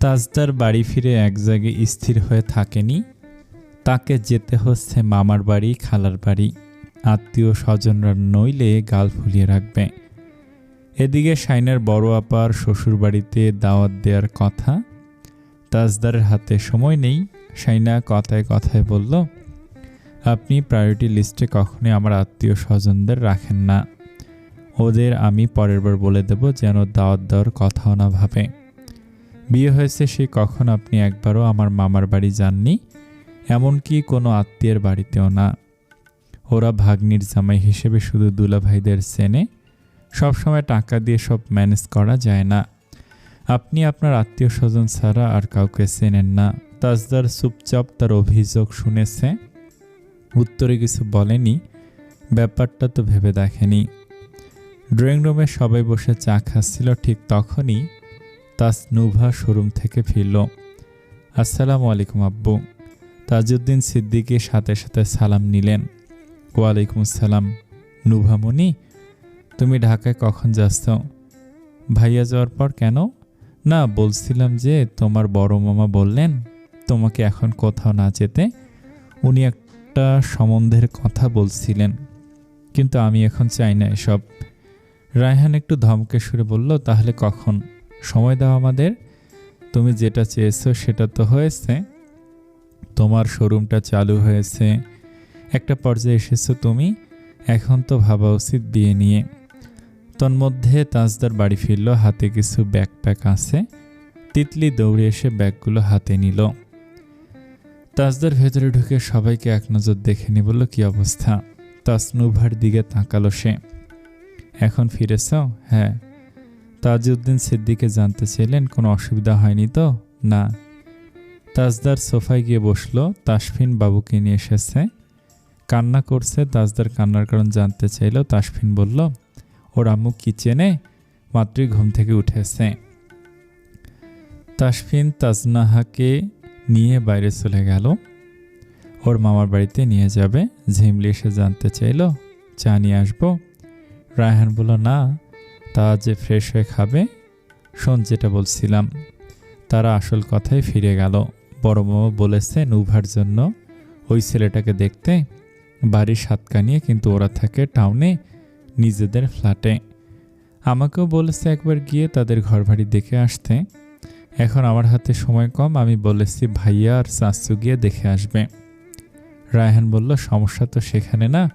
তাজদার বাড়ি ফিরে এক জায়গায় স্থির হয়ে থাকেনি। তাকে যেতে হচ্ছে মামার বাড়ি, খালার বাড়ি। আত্মীয় স্বজনরা নইলে গাল ফুলিয়ে রাখবে। এদিকে শাইনের বড় আপার শ্বশুর বাড়িতে দাওয়াত দেওয়ার কথা। তাজদারের হাতে সময় নেই। সাইনা কথায় কথায় বলল, আপনি প্রায়োরিটি লিস্টে কখনোই আমার আত্মীয় স্বজনদের রাখেন না। ওদের আমি পরের বার বলে দেব যেন দাওয়াত দেওয়ার কথাও না ভাবে। বিয়ে হয়েছে সে কখন আপনি একবারও আমার মামার বাড়ি যাননি? এমনকি কোনো আত্মীয়ের বাড়িতেও না। ওরা ভাগ্নির জামাই হিসেবে শুধু দুলাভাইদের সেনে সবসময় টাকা দিয়ে সব ম্যানেজ করা যায় না। আপনি আপনার আত্মীয় স্বজন ছাড়া আর কাউকে চেনেন না। তাজদার চুপচাপ তার অভিযোগ শুনেছে। উত্তরে কিছু বলেনি। ব্যাপারটা তো ভেবে দেখেনি। ড্রয়িং রুমে সবাই বসে চা খাচ্ছিল ঠিক তখনই তাসনুভা শোরুম থেকে ফিরল। আসসালামু আলাইকুম, আব্বু। তাজউদ্দিন সিদ্দিকের সাথে সাথে সালাম নিলেন। ওয়ালাইকুম আসসালাম নুভামণি তুমি ঢাকায় কখন যাচ্ছ? ভাইয়া যাওয়ার পর কেন? না, বলছিলাম যে তোমার বড় মামা বললেন তোমাকে এখন কোথাও না যেতে। উনি একটা সম্বন্ধের কথা বলছিলেন, কিন্তু আমি এখন চাই না এসব। রায়হান একটু ধমকে সুরে বলল, তাহলে কখন? সময় দাও আমাদের। তুমি যেটা চেয়েছো সেটা তো হয়েছে। তোমার শোরুমটা চালু হয়েছে। একটা পর্যায়ে এসেছ তুমি। এখন তো ভাবা উচিত বিয়ে নিয়ে। তন্মধ্যে তাজদার বাড়ি ফিরল, হাতে কিছু ব্যাকপ্যাক আছে। তিতলি দৌড়ে এসে ব্যাগগুলো হাতে নিল। তাজদার ভেতরে ঢুকে সবাইকে এক নজর দেখে নি বলল, কি অবস্থা? তাসনুভার দিকে তাকালো সে। এখন ফিরেছ? হ্যাঁ। তাজউদ্দিন সিদ্দিকে জানতে চাইলেন কোনো অসুবিধা হয়নি তো? না। তাজদার সোফায় গিয়ে বসল, তাসফিন বাবুকে নিয়ে এসেছে। কান্না করছে, তাজদার কান্নার কারণ জানতে চাইল, তাসফিন বলল, ওর আম্মু কিচেনে? মাতৃ ঘুম থেকে উঠেছে। তাসফিন তাজনাহাকে নিয়ে বাইরে চলে গেল। ওর মামার বাড়িতে নিয়ে যাবে। ঝিমলি এসে জানতে চাইল, চা নিয়ে আসব? রায়হান বলল, না। তা যে ফ্রেশ হয়ে খাবে? শোন, যেটা বলছিলাম, তারা আসল কথায় ফিরে গেল। বড় মামা বলেছে নুভার জন্য, ওই ছেলেটাকে দেখতে বাড়ির সাতকা নিয়ে কিন্তু ওরা থাকে টাউনে নিজেদের ফ্ল্যাটে আমাকেও বলেছে একবার গিয়ে তাদের ঘরবাড়ি দেখে আসতে। এখন আমার হাতে সময় কম, আমি বলেছি ভাইয়া আর চাচু গিয়ে দেখে আসবে। রায়হান বলল, সমস্যা তো সেখানে না।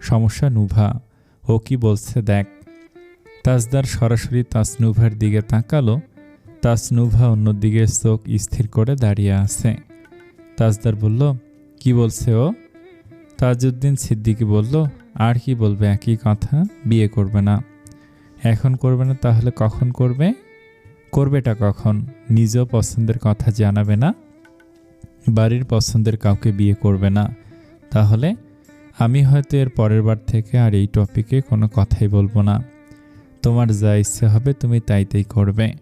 সমস্যা নুভা। ও কি বলছে দেখ। তাজদার সরাসরি তাসনুভার দিকে তাকালো। তাসনুভা অন্যদিকে চোখ স্থির করে দাঁড়িয়ে আছে। তাজদার বলল, কি বলছে ও? তাজউদ্দিন সিদ্দিকি বলল, আর কি বলবে? একই কথা, বিয়ে করবে না। এখন করবে না তাহলে কখন করবে? করবেটা কখন? নিজেও পছন্দের কথা জানাবে না। বাড়ির পছন্দের কাউকে বিয়ে করবে না। তাহলে আমি হয়তো এর পরের বার থেকে আর এই টপিকে কোনো কথাই বলব না। তোমার যা ইচ্ছে হবে তুমি তাই তাই করবে।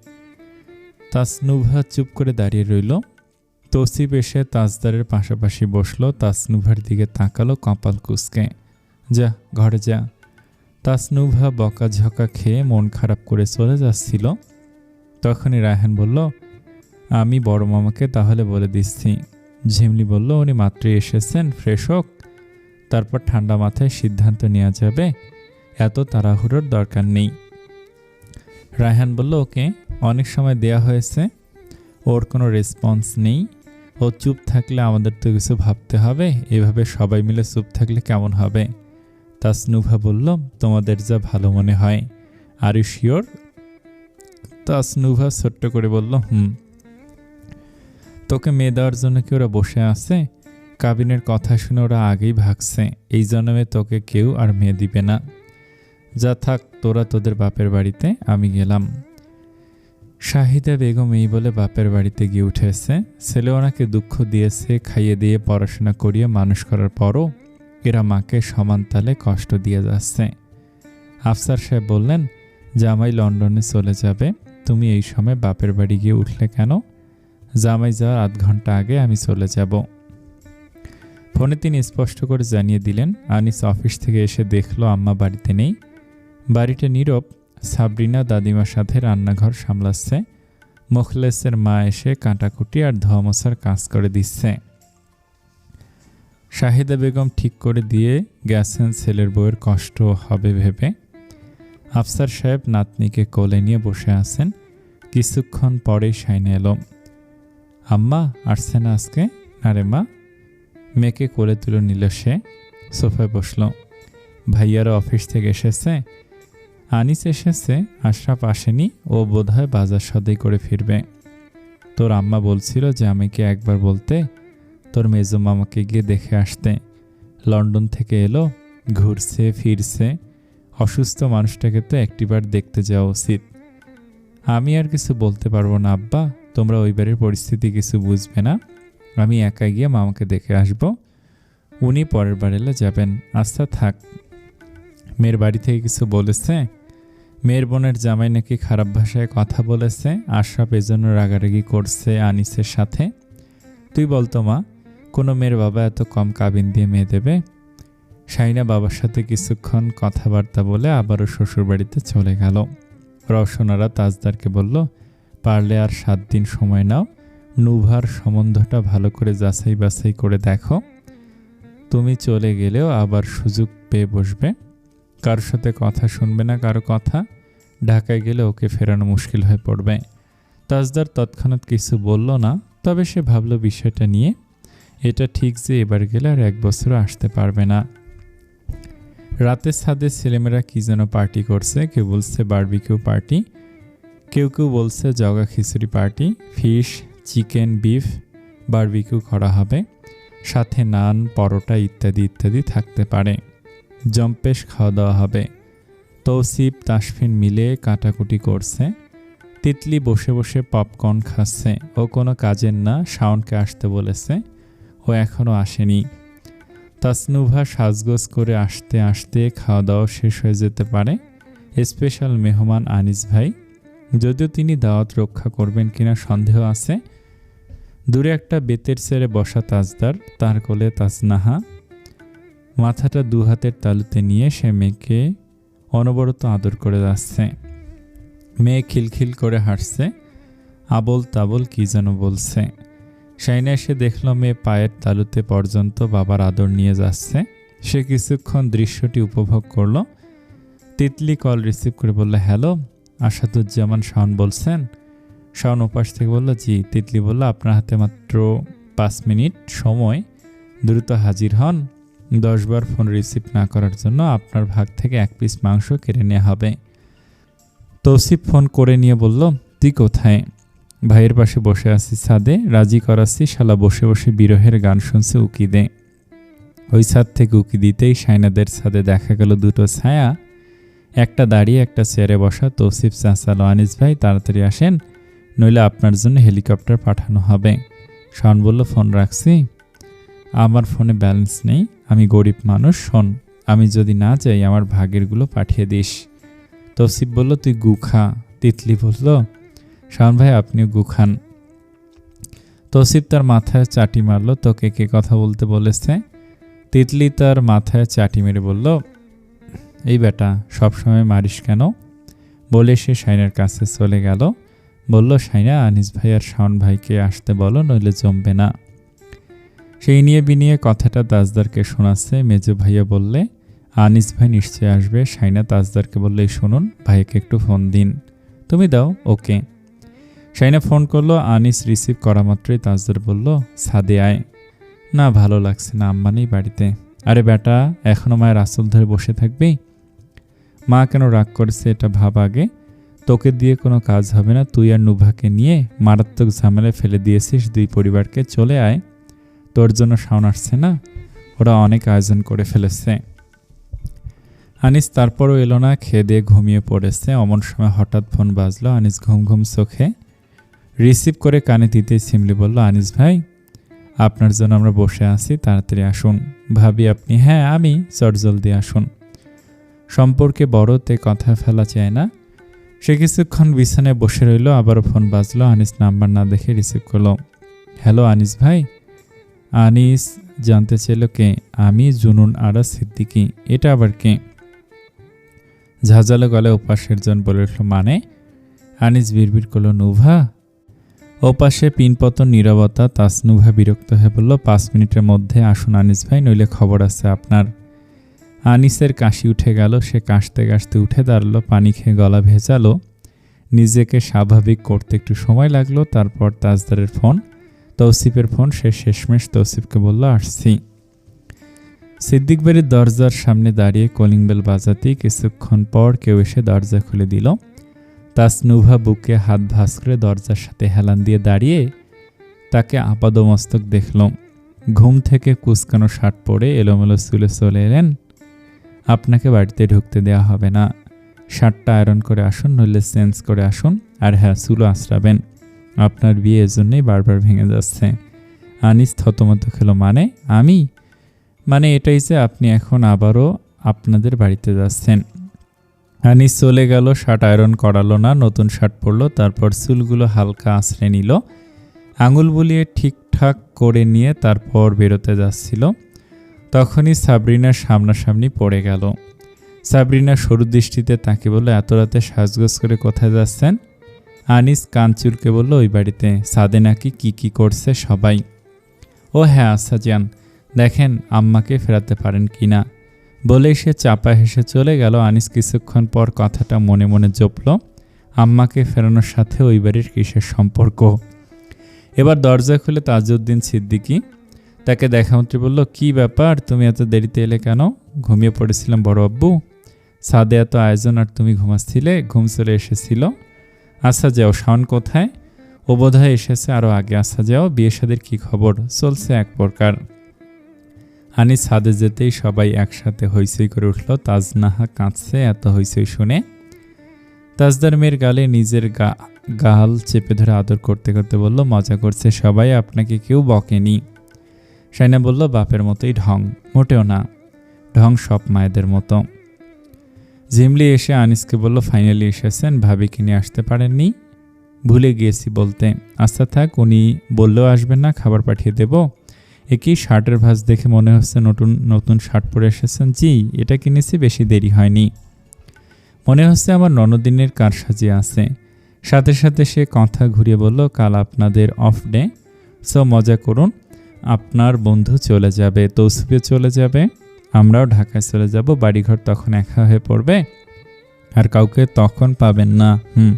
তাসনুভা চুপ করে দাঁড়িয়ে রইল। তসিব এসে তাজদারের পাশাপাশি বসল, তাসনুভার দিকে তাকালো কপাল কুসকে যা, ঘরে যা। তাসনুভা বকাঝকা খেয়ে মন খারাপ করে চলে যাচ্ছিল। তখনই রায়হান বলল, আমি বড় মামাকে তাহলে বলে দিচ্ছি। ঝিমলি বলল, উনি মাত্রই এসেছেন, ফ্রেশ হোক। তারপর ঠান্ডা মাথায় সিদ্ধান্ত নেওয়া যাবে। এত তাড়াহুড়োর দরকার নেই। রায়হান বলল, ওকে, অনেক সময় দেয়া হয়েছে। ওর কোনো রেসপন্স নেই। ও চুপ থাকলে আমাদের তো কিছু ভাবতে হবে। এভাবে সবাই মিলে চুপ থাকলে কেমন হবে? তা স্নুভা বলল, তোমাদের যা ভালো মনে হয়। আর ইউ শিওর তা স্নুভা ছোট্ট করে বলল, হুম। তোকে মেয়ে দেওয়ার জন্য কি ওরা বসে আছে? কাবিনের কথা শুনে ওরা আগেই ভাগছে। এই জন্মে তোকে কেউ আর মেয়ে দিবে না। যা থাক, তোরা তোদের বাপের বাড়িতে, আমি গেলাম। শাহিদা বেগম এই বলে বাপের বাড়িতে গিয়ে উঠেছে ছেলে ওনাকে দুঃখ দিয়েছে, খাইয়ে দিয়ে পড়াশোনা করিয়ে মানুষ করার পরও এরা মাকে সমান তালে কষ্ট দিয়ে যাচ্ছে। আফসার সাহেব বললেন, জামাই লন্ডনে চলে যাবে, তুমি এই সময় বাপের বাড়ি গিয়ে উঠলে কেন? জামাই যাওয়ার আধ ঘণ্টা আগে আমি চলে যাব। ফোনে তিনি স্পষ্ট করে জানিয়ে দিলেন, আনিস অফিস থেকে এসে দেখল, আম্মা বাড়িতে নেই। বাড়িটা নীরব, সাবরিনা দাদিমার সাথে রান্নাঘর সামলাচ্ছে, মুখলেসের মা এসে কাঁটাকুটি আর ধোয়া কাজ করে দিচ্ছে। শাহিদা বেগম ঠিক করে দিয়ে গেছেন ছেলের বউয়ের কষ্ট হবে ভেবে। আফসার সাহেব নাতনিকে কোলে নিয়ে বসে আছেন। কিছুক্ষণ পরেই সাইনে এলো। আম্মা, আসছে না আজকে? না রে মা। মেয়েকে কোলে তুলে নিল সে। সোফায় বসল। ভাইয়ারা অফিস থেকে এসেছে। আনিস এসেছে, আশরাফ আসেনি ও বোধহয় বাজার সদাই করে ফিরবে। তোর আম্মা বলছিল যে আমাকে একবার বলতে, তোর মেজো মামাকে গিয়ে দেখে আসতে। লন্ডন থেকে এলো, ঘুরছে, ফিরছে। অসুস্থ মানুষটাকে তো একটিবার দেখতে যাওয়া উচিত। আমি আর কিছু বলতে পারব না, আব্বা। তোমরা ওই বাড়ির পরিস্থিতি কিছু বুঝবে না। আমি একা গিয়ে মামাকে দেখে আসব। উনি পরের বার এলে যাবেন। আচ্ছা থাক। মেয়ের বাড়ি থেকে কিছু বলেছে? মেয়ের বোনের জামাই নাকি খারাপ ভাষায় কথা বলেছে, আশরাফ এজন্য রাগারাগি করছে আনিসের সাথে। তুই বলতো মা, কোনো মেয়ের বাবা এত কম কাবিন দিয়ে মেয়ে দেবে? সাইনা বাবার সাথে কিছুক্ষণ কথাবার্তা বলে আবারও শ্বশুরবাড়িতে চলে গেল। রওশনারা তাজদারকে বলল, পারলে আর সাত দিন সময় নাও, নুভার সম্বন্ধটা ভালো করে যাচাই বাছাই করে দেখো। তুমি চলে গেলেও আবার সুযোগ পেয়ে বসবে। কারোর সাথে কথা শুনবে না, কারও কথা ঢাকায় গেলে ওকে ফেরানো মুশকিল হয়ে পড়বে। তাজদার তৎক্ষণাৎ কিছু বলল না, তবে সে ভাবল বিষয়টা নিয়ে এটা ঠিক যে এবার গেলে আর এক বছরও আসতে পারবে না। রাতের ছাদে ছেলেমেয়েরা কী যেন পার্টি করছে, কেউ বলছে বারবিকিউ পার্টি, কেউ কেউ বলছে জগা খিচুড়ি party, fish, chicken, beef, barbecue করা হবে, সাথে নান, পরোটা ইত্যাদি ইত্যাদি থাকতে পারে। জম্পেশ খাওয়া দাওয়া হবে। তৌসিফ, তাসফিন মিলে কাটাকুটি করছে। তিতলি বসে বসে পপকর্ন খাচ্ছে। ও কোনো কাজের না, শাওনকে আসতে বলেছে। ও এখনও আসেনি। তাসনুভা সাজগোজ করে আসতে আসতে খাওয়া দাওয়া শেষ হয়ে যেতে পারে। স্পেশাল মেহমান আনিস ভাই। যদিও তিনি দাওয়াত রক্ষা করবেন কিনা সন্দেহ আছে। দূরে একটা বেতের ছেড়ে বসা তাজদার, তার কোলে তাজনাহা। মাথাটা দু হাতের তালুতে নিয়ে সে মেয়েকে অনবরত আদর করে যাচ্ছে। মেয়ে খিলখিল করে হাঁটছে আবল তাবল কি যেন বলছে। সাইনা এসে দেখল মেয়ে পায়ের তালুতে পর্যন্ত বাবার আদর নিয়ে যাচ্ছে। সে কিছুক্ষণ দৃশ্যটি উপভোগ করল। তিতলি কল রিসিভ করে বলল, হ্যালো, আসাদুজ্জামান শাওন বলছেন? শাওন উপাস থেকে বলল, জি। তিতলি বলল, আপনার হাতে মাত্র পাঁচ মিনিট সময়। দ্রুত হাজির হন। দশবার ফোন রিসিভ না করার জন্য আপনার ভাগ থেকে এক পিস মাংস কেড়ে নেওয়া হবে। তৌসিফ ফোন করে নিয়ে বলল, তুই কোথায়? ভাইয়ের পাশে বসে আছি, ছাদে। রাজি করাচ্ছি, শালা বসে বসে বিরহের গান শুনছে উকি দে। ওই ছাদ থেকে উকি দিতেই সাইনাদের ছাদে দেখা গেল দুটো ছায়া। একটা দাঁড়িয়ে, একটা চেয়ারে বসা তৌসিফ চাচালো আনিস ভাই তাড়াতাড়ি আসেন, নইলে আপনার জন্য হেলিকপ্টার পাঠানো হবে। শন বলল, ফোন রাখছি? আমার ফোনে ব্যালেন্স নেই। আমি গরিব মানুষ, শোন, আমি যদি না চাই আমার ভাগেরগুলো পাঠিয়ে দিস। তৌসিফ বলল, তুই গুখা তিতলি বলল, শাওন ভাই, আপনিও গুখান তৌসিফ তার মাথায় চাটি মারলো, তোকে কে কথা বলতে বলেছে? তিতলি তার মাথায় চাটি মেরে বলল, এই বেটা, সবসময় মারিস কেন? বলে সে শাইনের কাছে চলে গেল। বলল সাইনা আনিস ভাই আর শাওন ভাইকে আসতে বলো, নইলে জমবে না। সেই নিয়ে বিনিয়ে কথাটা তাজদারকে শোনাচ্ছে। মেজো ভাইয়া বললে, আনিস ভাই নিশ্চয়ই আসবে। সাইনা তাজদারকে বললে, শুনুন ভাইকে একটু ফোন দিন। তুমি দাও, ওকে। সাইনা ফোন করল, আনিস রিসিভ করা মাত্রই তাজদার বলল, সাদে আয়। না, ভালো লাগছে না, আম্মা নেই বাড়িতে। আরে বেটা এখনও মায়ের আসল ধরে বসে থাকবি? মা কেন রাগ করেছে এটা ভাব আগে? তোকে দিয়ে কোনো কাজ হবে না। তুই আর নুভাকে নিয়ে মারাত্মক ঝামেলায় ফেলে দিয়েছিস। দুই পরিবারকে চলে আয়। তোর জন্য শাওন আসছে না? ওরা অনেক আয়োজন করে ফেলেছে। আনিস তারপরও এলো না, খেয়ে দিয়ে ঘুমিয়ে পড়েছে। অমন সময় হঠাৎ ফোন বাজলো। আনিস ঘুম ঘুম চোখে রিসিভ করে কানে দিতে সিমলি বলল, আনিস ভাই, আপনার জন্য আমরা বসে আছি, তাড়াতাড়ি আসুন। ভাবি আপনি হ্যাঁ আমি চট জলদি আসুন। সম্পর্কে বড়তে কথা ফেলা চায় না। সে কিছুক্ষণ বিছানায় বসে রইল, আবারও ফোন বাজলো। আনিস নাম্বার না দেখে রিসিভ করল। হ্যালো, আনিস ভাই আনিস জানতে চাইল কে, আমি জুনুন আরা সিদ্দিকি, এটা আবার কে? ঝাঁঝালো গলে ওপাশের জন বলে উঠল মানে? আনিস বিড়বিড় করল, নুভা? ওপাশে পিনপতন, নীরবতা, তাসনুভা বিরক্ত হয়ে বলল, পাঁচ মিনিটের মধ্যে আসুন আনিস ভাই, নইলে খবর আছে আপনার। আনিসের কাশি উঠে গেল, সে কাশতে কাশতে উঠে দাঁড়াল, পানি খেয়ে গলা ভেজালো। নিজেকে স্বাভাবিক করতে একটু সময় লাগল, তারপর তাজদারের ফোন তৌসিফের ফোন, সে শেষমেশ তৌসিফকে বলল, আসছি। সিদ্দিক বাড়ির দরজার সামনে দাঁড়িয়ে কলিং বেল বাজাতেই কিছুক্ষণ পর কেউ এসে দরজা খুলে দিল। তাসনুভা বুকে হাত ভাস করে দরজার সাথে হেলান দিয়ে দাঁড়িয়ে তাকে আপাদমস্তক দেখল। ঘুম থেকে কুচকানো শার্ট পরে এলোমেলো চুলে চলে এলেন। আপনাকে বাড়িতে ঢুকতে দেওয়া হবে না। শার্টটা আয়রন করে আসুন, নইলে চেঞ্জ করে আসুন, আর হ্যাঁ চুলো আশ্রাবেন আপনার বিয়ে এজন্যই বারবার ভেঙে যাচ্ছে। আনিস থতমত খেলো মানে? আমি? মানে এটাই যে আপনি এখন আবারও আপনাদের বাড়িতে যাচ্ছেন। আনিস চলে গেল, শার্ট আয়রন করালো না, নতুন শার্ট পরলো, তারপর চুলগুলো হালকা আঁচড়ে নিল। আঙুল বুলিয়ে ঠিকঠাক করে নিয়ে তারপর বেরোতে যাচ্ছিল। তখনই সাবরিনার সামনাসামনি পড়ে গেল। সাবরিনা সরু দৃষ্টিতে তাকে বলল, এত রাতে সাজগোজ করে কোথায় যাচ্ছেন? আনিস কাঞ্চুরকে বলল, ওই বাড়িতে সাদে নাকি কি কি করছে সবাই? ও হ্যাঁ আচ্ছা দেখেন আম্মাকে ফেরাতে পারেন কি না। বলেই সে চাপা হেসে চলে গেল। আনিস কিছুক্ষণ পর কথাটা মনে মনে জপল, আম্মাকে ফেরানোর সাথে ওই বাড়ির কিসের সম্পর্ক? এবার দরজা খুলে তাজউদ্দিন সিদ্দিকি তাকে দেখা মাত্র বলল, কি ব্যাপার? তুমি এত দেরিতে এলে কেন? ঘুমিয়ে পড়েছিলাম বড় আব্বু। সাদে এত আয়োজন আর তুমি ঘুমাচ্ছিলে, ঘুম চলে এসেছিল। আচ্ছা যাও, শাওন কোথায়? ও বোধহয় এসেছে আরও আগে। আসা যাও, বিয়ে সাদের কী খবর? চলছে এক প্রকার। আনি ছাদে যেতেই সবাই একসাথে হইসই করে উঠল। তাজনাহা কাঁদছে এত হইসই শুনে। তাজদার মেয়ের গালে নিজের গা, গাল চেপে ধরে আদর করতে করতে বলল, মজা করছে সবাই, আপনাকে কেউ বকেনি। সাইনা বলল, বাপের মতোই ঢং, মোটেও না। ঢং সব মায়েদের মতো। জিমলি এসে আনিসকে বলল, ফাইনালি এসেছেন, ভাবিকে নিয়ে আসতে পারেননি। ভুলে গিয়েছি বলতে আচ্ছা থাক, উনি বললেও আসবেন না, খাবার পাঠিয়ে দেব। একই শার্টের ভাঁজ দেখে মনে হচ্ছে নতুন নতুন শার্ট পরে এসেছেন। জি, এটা কিনেছি, বেশি দেরি হয়নি। মনে হচ্ছে আমার ননদিনের কার সাজিয়ে আছে। সাথে সাথে সে কথা ঘুরিয়ে বলল, কাল আপনাদের অফ ডে সো মজা করুন। আপনার বন্ধু চলে যাবে তৌসিফে চলে যাবে। আমরাও ঢাকায় চলে যাব, বাড়িঘর তখন একা হয়ে পড়বে। আর কাউকে তখন পাবেন না, হুম।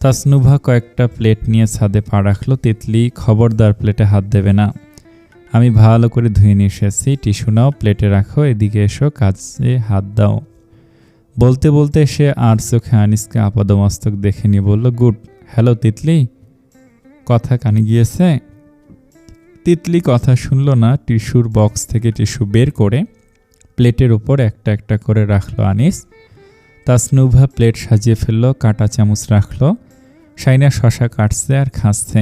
তাসনুভা কয়েকটা প্লেট নিয়ে ছাদে পা রাখল, তিতলি খবরদার প্লেটে হাত দেবে না। আমি ভালো করে ধুয়ে নিয়ে এসেছি, টিস্যু নাও, প্লেটে রাখো, এদিকে এসো, কাজে হাত দাও। বলতে বলতে সে আর চোখে আনিসকে আপাদমস্তক দেখে নিয়ে বলল, গুড, হ্যালো তিতলি, কথা কানে গিয়েছে? তিতলি কথা শুনল না, টিস্যুর বক্স থেকে টিস্যু বের করে প্লেটের ওপর একটা একটা করে রাখল আনিস। তাসনুভা প্লেট সাজিয়ে ফেলল, কাটা চামচ রাখল সাইনা শশা কাটছে আর খাচ্ছে।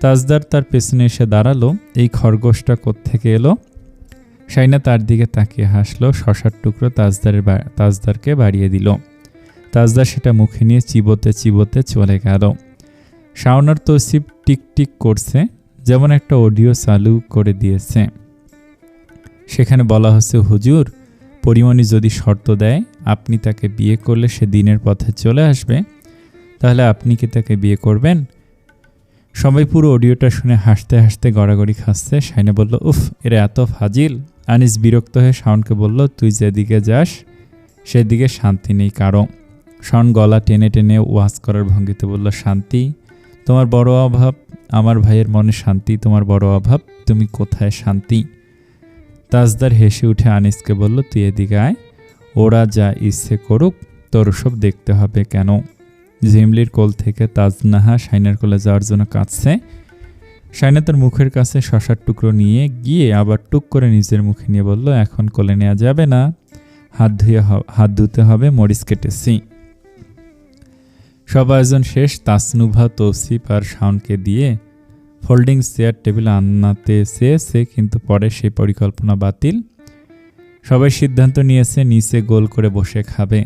তাজদার তার পেছনে এসে দাঁড়াল, এই খরগোশটা কোত্থেকে এলো? সাইনা তার দিকে তাকিয়ে হাসলো, শশার টুকরো তাজদারের তাজদারকে বাড়িয়ে দিল। তাজদার সেটা মুখে নিয়ে চিবোতে চিবোতে চলে গেল। শাওনার তসিব টিকটিক করছে যেমন একটা অডিও চালু করে দিয়েছে। সেখানে বলা হচ্ছে, হুজুর, পরিমণি যদি শর্ত দেয়, আপনি তাকে বিয়ে করলে সে দিনের পথে চলে আসবে, তাহলে আপনি কি তাকে বিয়ে করবেন? সবাই পুরো অডিওটা শুনে হাসতে হাসতে গড়াগড়ি খাচ্ছে। সাইনা বলল, উফ, এরা এত ফাজিল। আনিস বিরক্ত হয়ে শাওনকে বলল, তুই যেদিকে যাস, সেদিকে শান্তি নেই কারও। শাওন গলা টেনে টেনে ওয়াজ করার ভঙ্গিতে বলল, শান্তি? তোমার বড় অভাব আমার ভাইয়ের মনে শান্তি, তোমার বড় অভাব, তুমি কোথায় শান্তি? তাজদার হেসে উঠে আনিসকে বলল, তুই এদিকে আয়, ওরা যা ইচ্ছে করুক, তোর সব দেখতে হবে কেন? ঝিমলির কোল থেকে তাজনাহা শাইনার কোলে যাওয়ার জন্য কাঁদছে। শাইনা তার মুখের কাছে শশার টুকরো নিয়ে গিয়ে আবার টুক করে নিজের মুখে নিয়ে বলল, এখন কোলে নেওয়া যাবে না। হাত ধুয়ে হাত ধুতে হবে, মরিচ কেটেছি। সব আয়োজন শেষ, তাসনুভা, তৌসিফ আর শাওনকে দিয়ে ফোল্ডিং চেয়ার, টেবিল আনাতে চেয়েছে, কিন্তু পরে সেই পরিকল্পনা বাতিল। সবাই সিদ্ধান্ত নিয়েছে, নিচে গোল করে বসে খাবে।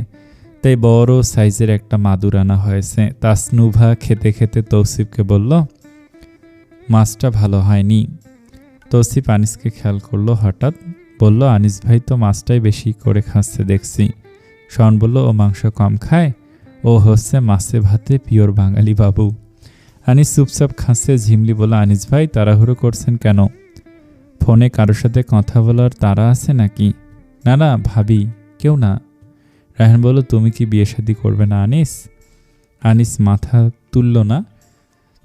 তাই বড় সাইজের একটা মাদুর আনা হয়েছে। তাসনুভা খেতে খেতে তৌসিফকে বলল, মাছটা ভালো হয়নি। তৌসিফ আনিসকে খেয়াল করল, হঠাৎ বলল, আনিস ভাই তো মাছটাই বেশি করে খাচ্ছে, দেখছি। শন বলল, ও মাংস কম খায়? ও হচ্ছে মাছে ভাতে পিওর বাঙালি বাবু। আনিস চুপচাপ খাচ্ছে ঝিমলি বলে, আনিস ভাই, তাড়াহুড়ো করছেন কেন? ফোনে কারোর সাথে কথা বলার তারা আছে নাকি? না না, ভাবি, কেউ না। রায়হান বলল, তুমি কি বিয়ে শাদি করবে না, আনিস? আনিস মাথা তুলল না।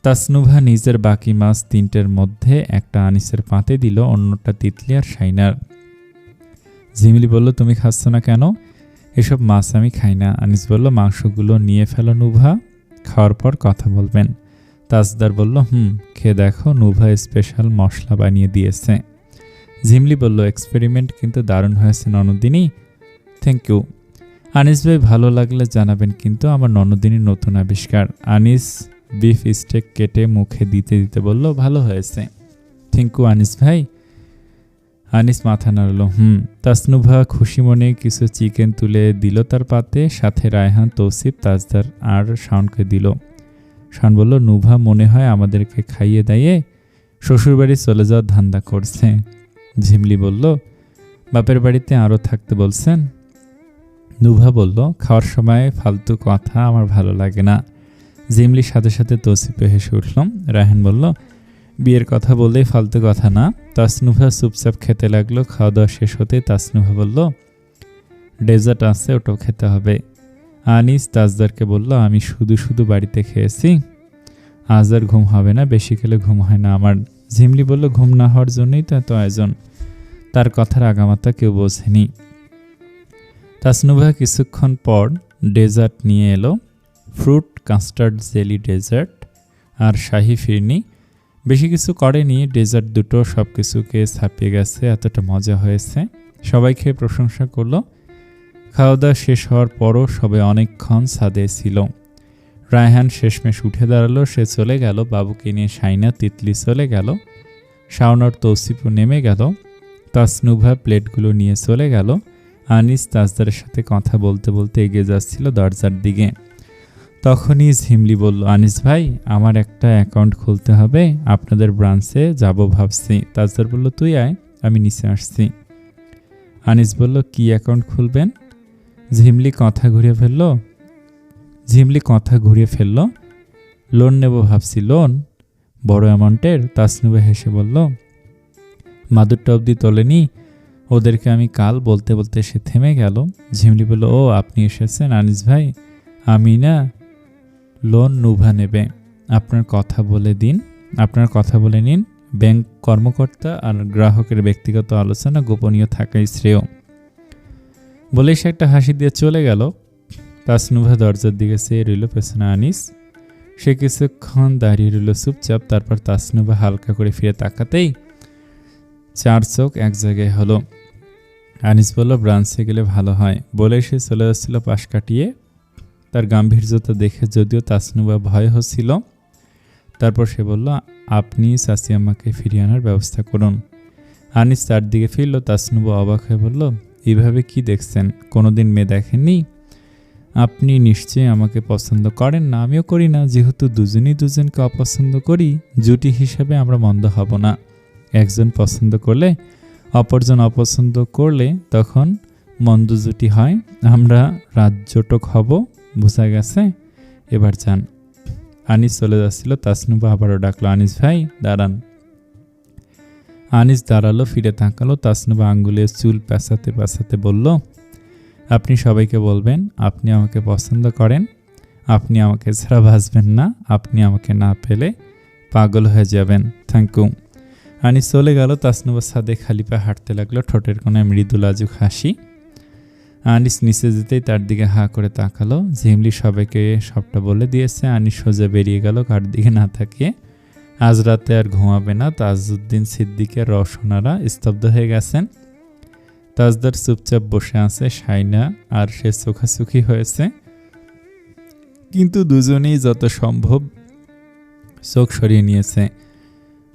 তাসনুভা নিজের বাকি মাছ তিনটের মধ্যে একটা আনিসের পাতে দিল, অন্যটা তিতলি আর সাইনার ঝিমলি বলল, তুমি খাচ্ছ না কেন? এসব মাছ আমি খাই না। আনিস বলল, মাংসগুলো নিয়ে ফেলো নুভা। খাওয়ার পর কথা বলবেন। তাজদার বলল, হুম, খেয়ে দেখো, নুভা স্পেশাল মশলা বানিয়ে দিয়েছে। ঝিমলি বলল এক্সপেরিমেন্ট কিন্তু দারুণ হয়েছে ননদিনী। থ্যাংক ইউ আনিস ভাই, ভালো লাগলে জানাবেন কিন্তু আমার ননদিনীর নতুন আবিষ্কার। আনিস বিফ স্টেক কেটে মুখে দিতে দিতে বলল, ভালো হয়েছে। থ্যাংক ইউ আনিস ভাই। আনিস মাথা নাড়ল, হুম, তাসনুভা খুশি মনে কিছু চিকেন তুলে দিল তার পাতে, সাথে রায়হান, তৌসিফ, তাজদার আর শাওনকে দিল। শাওন বলল, নুভা মনে হয় আমাদেরকে খাইয়ে দাইয়ে শ্বশুরবাড়ি চলে যাওয়ার ধান্দা করছে। ঝিমলি বলল, বাপের বাড়িতে আরও থাকতে বলছেন? নুভা বলল, খাওয়ার সময় ফালতু কথা আমার ভালো লাগে না। জিমলির সাথে সাথে তৌসিফে হেসে উঠলাম রায়হান বলল বিয়ের কথা বললেই ফালতু কথা না। তাসনুভা চুপচাপ খেতে লাগল খাওয়া দাওয়া শেষ হতে তাসনুভা বলল ডেজার্ট আছে, ওটাও খেতে হবে। আনিস তাজদারকে বলল, আমি শুধু শুধু বাড়িতে খেয়েছি। আজ আর ঘুম হবে না, বেশি খেলে ঘুম হয় না আমার। ঝিমলি বলল, ঘুম না হওয়ার জন্যই তো এত আয়োজন। তার কথার আগামাতা কেউ বোঝেনি। তাসনুভা কিছুক্ষণ পর ডেজার্ট নিয়ে এলো ফ্রুট কাস্টার্ড জেলি ডেজার্ট আর শাহি ফিরনি বেশি কিছু করেনি ডেজার্ট দুটো সব কিছুকে ছাপিয়ে গেছে, এতটা মজা হয়েছে। সবাই খেয়ে প্রশংসা করল। খাওয়া দাওয়া শেষ হওয়ার পরও সবাই অনেকক্ষণ ছাদে ছিল। রায়হান শেষমেশ উঠে দাঁড়াল, সে চলে গেল, বাবুকে নিয়ে সাইনা তিতলি চলে গেল, শাওনার তৌসিফও নেমে গেল, তাসনুভা প্লেটগুলো নিয়ে চলে গেল, আনিস তাজদারের সাথে কথা বলতে বলতে এগিয়ে যাচ্ছিল দরজার দিকে। তখনই ঝিমলি বলল, আনিস ভাই, আমার একটা অ্যাকাউন্ট খুলতে হবে, আপনাদের ব্রাঞ্চে যাব ভাবছি। তাজদার বলল, তুই আয়, আমি নিচে আসছি। আনিস বলল, কি অ্যাকাউন্ট খুলবেন? ঝিমলি কথা ঘুরিয়ে ফেলল, ঝিমলি কথা ঘুরিয়ে ফেলল, লোন নেব ভাবছি, লোন? বড় অ্যামাউন্টের তাসনুবে হেসে বলল, মাদুরটা অবধি তোলেনি, ওদেরকে আমি কাল বলতে বলতে সে থেমে গেল। ঝিমলি বলল, ও, আপনি এসেছেন আনিস ভাই, আমি না লোন নুভা নেবে। আপনার কথা বলে দিন। আপনার কথা বলে নিন। ব্যাংক কর্মকর্তা আর গ্রাহকের ব্যক্তিগত আলোচনা গোপনীয় থাকাই শ্রেয়। বলে সে একটা হাসি দিয়ে চলে গেল। তাসনুভা দরজার দিকে চেয়ে রইল পেছনে আনিস। সে কিছুক্ষণ দাঁড়িয়ে রইল চুপচাপ, তারপর তাসনুভা হালকা করে ফিরে তাকাতেই চার চোখ এক জায়গায় হলো। আনিস বলল, ব্রাঞ্চে গেলে ভালো হয়। বলে সে চলে যাচ্ছিল পাশ কাটিয়ে। তার গাম্ভীর্যতা দেখে যদিও তাসনুবা ভয় হচ্ছিল, তারপর সে বলল, আপনি চাচি আমাকে ফিরিয়ে আনার ব্যবস্থা করুন। আনিস তার দিকে ফিরল, তাসনুবা অবাক হয়ে বলল এইভাবে কি দেখছেন? কোনোদিন মেয়ে দেখেননি? আপনি নিশ্চয়ই আমাকে পছন্দ করেন না, আমিও করি না। যেহেতু দুজনই দুজনকে অপছন্দ করি, জুটি হিসাবে আমরা মন্দ হব না। একজন পছন্দ করলে, অপরজন অপছন্দ করলে তখন মন্দ জুটি হয়। আমরা রাজ্যটক হব। বোঝা গেছে, এবার যান। আনিস চলে যাচ্ছিল, তাসনুবা আবারও ডাকলো, আনিস ভাই, দাঁড়ান। আনিস দাঁড়াল, ফিরে তাকালো, তাসনুবা আঙ্গুলের চুল পেঁচাতে পেঁচাতে বলল, আপনি সবাইকে বলবেন, আপনি আমাকে পছন্দ করেন, আপনি আমাকে ছাড়া ভাসবেন না, আপনি আমাকে না পেলে পাগল হয়ে যাবেন। Thank you. আনিস চলে গেল তাসনুবার সাদে খালি পায়ে হাঁটতে লাগল, ঠোঁটের কোনায় মৃদু লাজুক হাসি। আনিস নিচে যেতেই তার দিকে হা করে তাকালো। ঝিমলি সবাইকে সবটা বলে দিয়েছে। আনিস সোজা বেরিয়ে গেল কার দিকে না থাকিয়ে আজ রাতে আর ঘুমাবে না। তাজউদ্দিন সিদ্দিকের রসনারা স্তব্ধ হয়ে গেছেন। তাজদার চুপচাপ বসে আছে সাইনা আর সে চোখাচুখি হয়েছে। কিন্তু দুজনেই যত সম্ভব চোখ সরিয়ে নিয়েছে।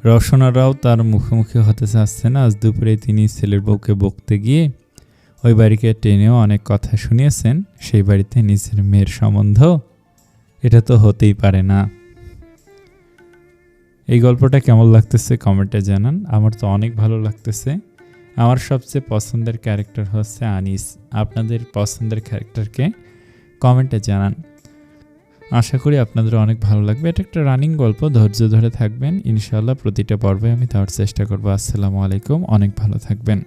রসনারাও তার মুখোমুখি হতে চাচ্ছে না। আজ দুপুরে তিনি ছেলের বউকে বকতে গিয়ে ওই বাড়িকে টেনেও অনেক কথা শুনিয়েছেন, সেই বাড়িতে নিজের মেয়ের সম্বন্ধ। এটা তো হতেই পারে না। এই গল্পটা কেমন লাগতেছে কমেন্টে জানান। আমার তো অনেক ভালো লাগতেছে। আমার সবচেয়ে পছন্দের ক্যারেক্টার হচ্ছে আনিস। আপনাদের পছন্দের ক্যারেক্টারকে কমেন্টে জানান। আশা করি আপনাদের অনেক ভালো লাগবে। এটা একটা রানিং গল্প, ধৈর্য ধরে থাকবেন। ইনশাআল্লাহ প্রতিটা পর্বে আমি দেওয়ার চেষ্টা করব। আসসালামু আলাইকুম। অনেক ভালো থাকবেন।